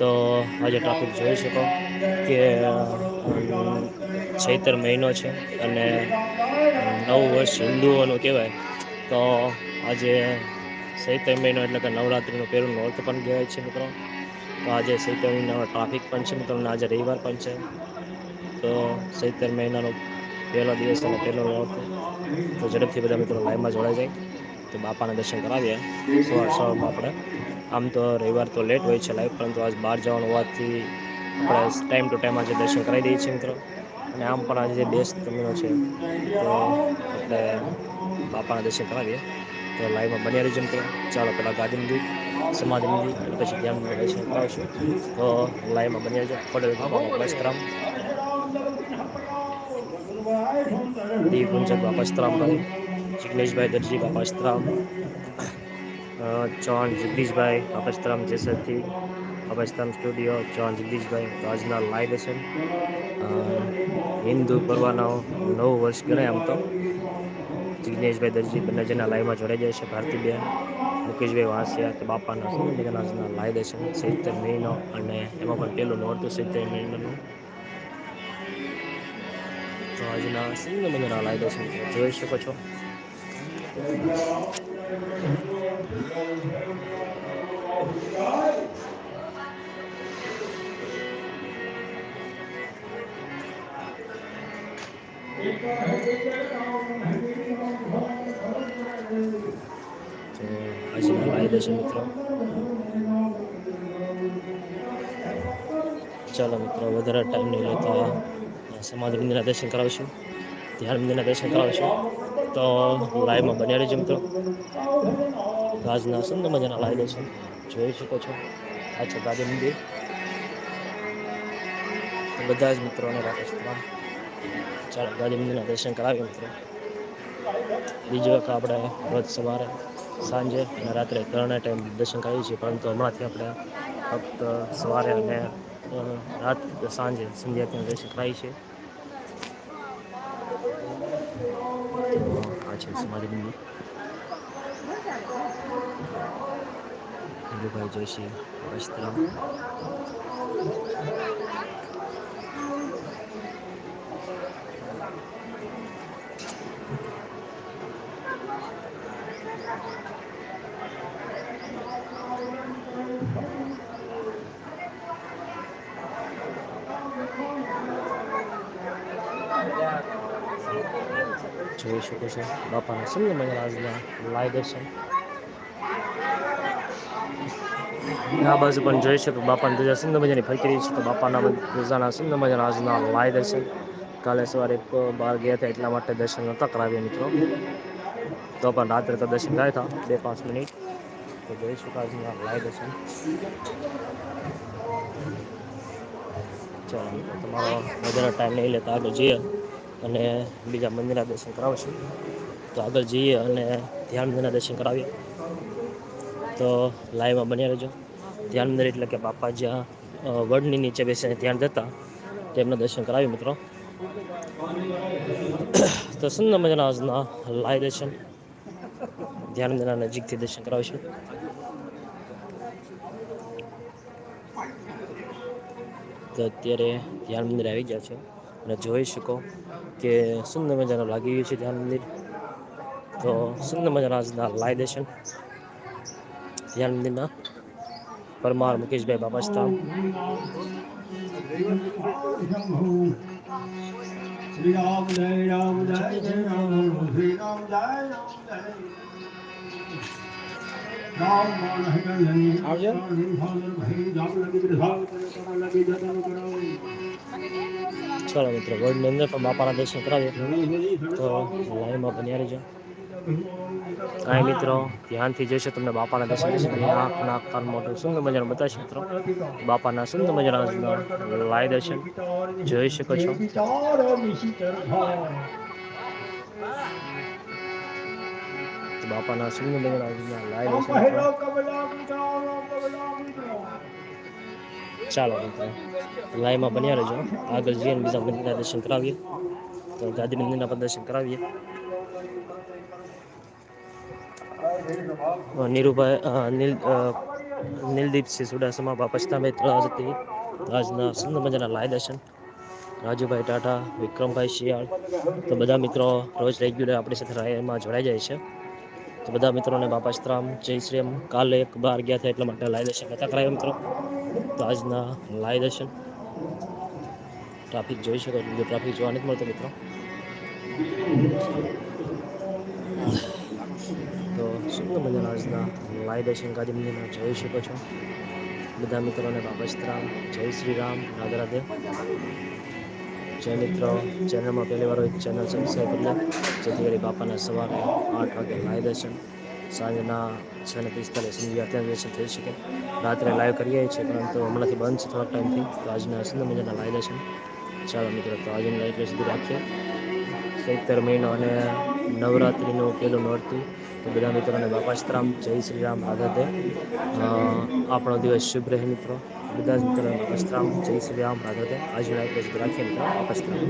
તો આજે ટ્રાફિક જોઈ શકો કે ચૈતર મહિનો છે અને નવું વર્ષ હિન્દુઓનું કહેવાય. તો આજે ચૈતર મહિનો એટલે કે નવરાત્રિનું પહેલું નોરત પણ કહેવાય છે મિત્રો. તો આજે ચૈતર મહિનાનો ટ્રાફિક પણ છે મિત્રો આજે રવિવાર પણ છે. તો ચૈતર મહિનાનો પહેલો દિવસ અને પહેલો નોરત. તો ઝડપથી બધા મિત્રો લાઈવમાં જોડાઈ જાય. તો બાપાના દર્શન કરાવીએ. સવાર સવારમાં આપણે. આમ તો રવિવાર તો લેટ હોય છે લાઈવ પરંતુ આજ બહાર જવાનું હોવાથી આપણે ટાઈમ ટુ ટાઈમ આજે દર્શન કરાવી દઈએ છીએ મિત્રો. અને આમ પણ આજે જે બેસ્ટ મહિનો છે, તો આપણે બાપાના દર્શન કરાવીએ તો લાઈવમાં બન્યા રહીજો મિત્રો. ચાલો પહેલાં ગાદી મંદિર, સમાધિ મંદિર, અને પછી ધ્યાન દર્શન કરાવશું. તો લાઈવમાં બન્યા રહીજો. પટેલ વસ્ત્રામ દીપ કુંજક બાપા સ્ત્રામભાઈ જિગ્નેશભાઈ દરજી, બાપા, સ્ત્રામ. ચૌહાણ જગદીશભાઈ બાપા સ્ત્રામ જેસરથી બાપા સ્ટુડિયો, ચૌહાણ જગદીશભાઈ, તો આજના લાઈવ દર્શન હિન્દુ પર્વનો નવ વર્ષ ગણાય આમ તો. જિગ્નેશભાઈ દરજી બંને જેના લાઈવમાં જોડાઈ જાય છે, ભારતીબેન, મુકેશભાઈ વાંસિયા કે બાપાના આજના લાઈવ દર્શન સિત્તેર મહિનો અને એમાં પણ પેલું નોરતું સિત્તેર મહિનાનું. તો આજના સુંદર મજાના લાઈવ દર્શન જોઈ શકો છો. તો આજના લાઈવ છે મિત્રો ચાલો મિત્રો, વધારે ટાઈમ નહીં લેતા સમાધિ મંદિરના દર્શન કરાવીશું. ધ્યાન મંદિરના દર્શન કરાવીશું. તો લાઈવમાં બને રહેજો મિત્રો. આજના સુંદર મજાના લાઈવ છે. જોઈ શકો છો. આ છે ગાંધી મંદિર. બધા જ મિત્રોને રાકેશ તમામ. ચાલો ગાંધી મંદિરના દર્શન કરાવીએ મિત્રો. બીજી વખત આપણે રોજ સવારે, સાંજે અને રાત્રે ત્રણે ટાઈમ દર્શન કરીએ છીએ. પરંતુ હમણાંથી આપણે ફક્ત સવારે અને રાત, સાંજે સંધ્યા ત્યાં દર્શન કરાવીએ છીએ. આ છે સમાધિ મંદિર. હિન્દુભાઈ જોશી વસ્ત્ર જોઈ શકો છો. બાપાના મજાના આજના લાઈવ દર્શન આ બાજુ પણ જોઈ શકો, બાપાની ધજા સિંધ મજાની ફરકી રહી છે. તો બાપાના ધજાના સિંધ મજાના આજના લાય દર્શન કાલે સવારે બહાર ગયા હતા એટલા માટે દર્શન નહોતા કરાવ્યા મિત્રો. તો પણ રાત્રે તો દર્શન થાય હતા બે પાંચ મિનિટ. તો જોઈ શકો આજના લાય દર્શન ચાલો તમારો વધારે ટાઈમ નહીં લેતા, આગળ જઈએ. અને બીજા મંદિરના દર્શન કરાવશું તો આગળ જઈએ અને ધ્યાન મંદિરના દર્શન કરાવીએ. તો લાઈવમાં બન્યા રહેજો. ધ્યાન મંદિર એટલે કે બાપા જ્યાં વડની નીચે બેસીને ધ્યાન દેતા તેમના દર્શન કરાવી મિત્રો. તો સુંદર મજાના આજના લાઈવ દર્શન, ધ્યાન મંદિરના નજીકથી દર્શન કરાવીશું તો અત્યારે ધ્યાન મંદિર આવી ગયા છે. અને જોઈ શકો કે સુંદર મજાનું લાગી ગયું છે ધ્યાન મંદિર. તો સુંદર મજાના આજના લાઈ દર્શન ધ્યાન મંદિરના. પરમાર મુકેશભાઈ બાબા સ્થાન શ્રી ચાલો મિત્રો વર્લ્ડની અંદર પણ બાપાના દર્શન કરાવીએ. તો લાઈનમાં બન્યા રહેજો. કાંઈ મિત્રો, ધ્યાનથી જોઈશો તમને બાપાના દર્શન થશે આંખ નાક કાન મોઢું સુંદર મજાનું બતાવશે મિત્રો. બાપાના સુંદર મજાના લાઈ દર્શન જોઈ શકો છો. બાપાના સુંદર મજાના લાઈ આમ દર્શન પહેલો મિત્રો. કબલા વિચારો કબલા વિચારો ચાલો મિત્રો લાઈમાં બન્યા રહેજો. આગળ જઈએ અને બીજા મંદિરના દર્શન કરાવીએ. તો ગાંધી મંદિરના પણ દર્શન કરાવીએ. નીરુભાઈ નીલ નીલદીપસિંહ ચુડાસમા બાપસ્તાભાઈ તળાવતી આજના સુંદર મજાના લાય દર્શન. રાજુભાઈ ટાટા વિક્રમભાઈ શિયાળ. તો બધા મિત્રો રોજ રેગ્યુલર આપણી સાથે રાયમાં જોડાઈ જાય છે. તો બધા મિત્રોને બાપાસ્તરામ જય શ્રી રામ. કાલે એક બાર ગયા હતા એટલા માટે લાઈ દર્શન નતા કરાયા મિત્રો. તો આજના લાય દર્શન. ટ્રાફિક જોઈ શકો છો ટ્રાફિક જોવા નથી મળતો મિત્રો. તો સુંદર મજાના આજના લાય દર્શન ગાદી મંદિરના જોઈ શકો છો. બધા મિત્રોને બાપસ્તરામ જય શ્રી રામ. રાધે રાધે. જય મિત્રો. ચેનલમાં પહેલી વાર ચેનલ સબસ્ક્રાઈબ કરી લે. જેથી કરી બાપાના સવારે આઠ વાગે લાઈવ દર્શન સાંજના છ ને પિસ્તાલીસ સુધી અત્યારે દર્શન થઈ શકે. રાત્રે લાઈવ કરીએ છીએ, પરંતુ હમણાંથી બંધ છે થોડાક ટાઈમથી. તો આજના સુંદર મજાના લાઈવ દર્શન ચાલો મિત્રો, તો આજે એટલે સુધી રાખીએ. સત્તર મહિનો અને નવરાત્રિનું પહેલું નોરતું. તો બધા મિત્રોને બાપાસ્તરામ જય શ્રી રામ રાધે આપણો દિવસ શુભ રહે મિત્રો. બધા જ મિત્રો અપસ્ત્રામ જય શ્રી રામ ભાગવત આજે રાત્રે રાખીએ મિત્રો અપસ્ત્રામ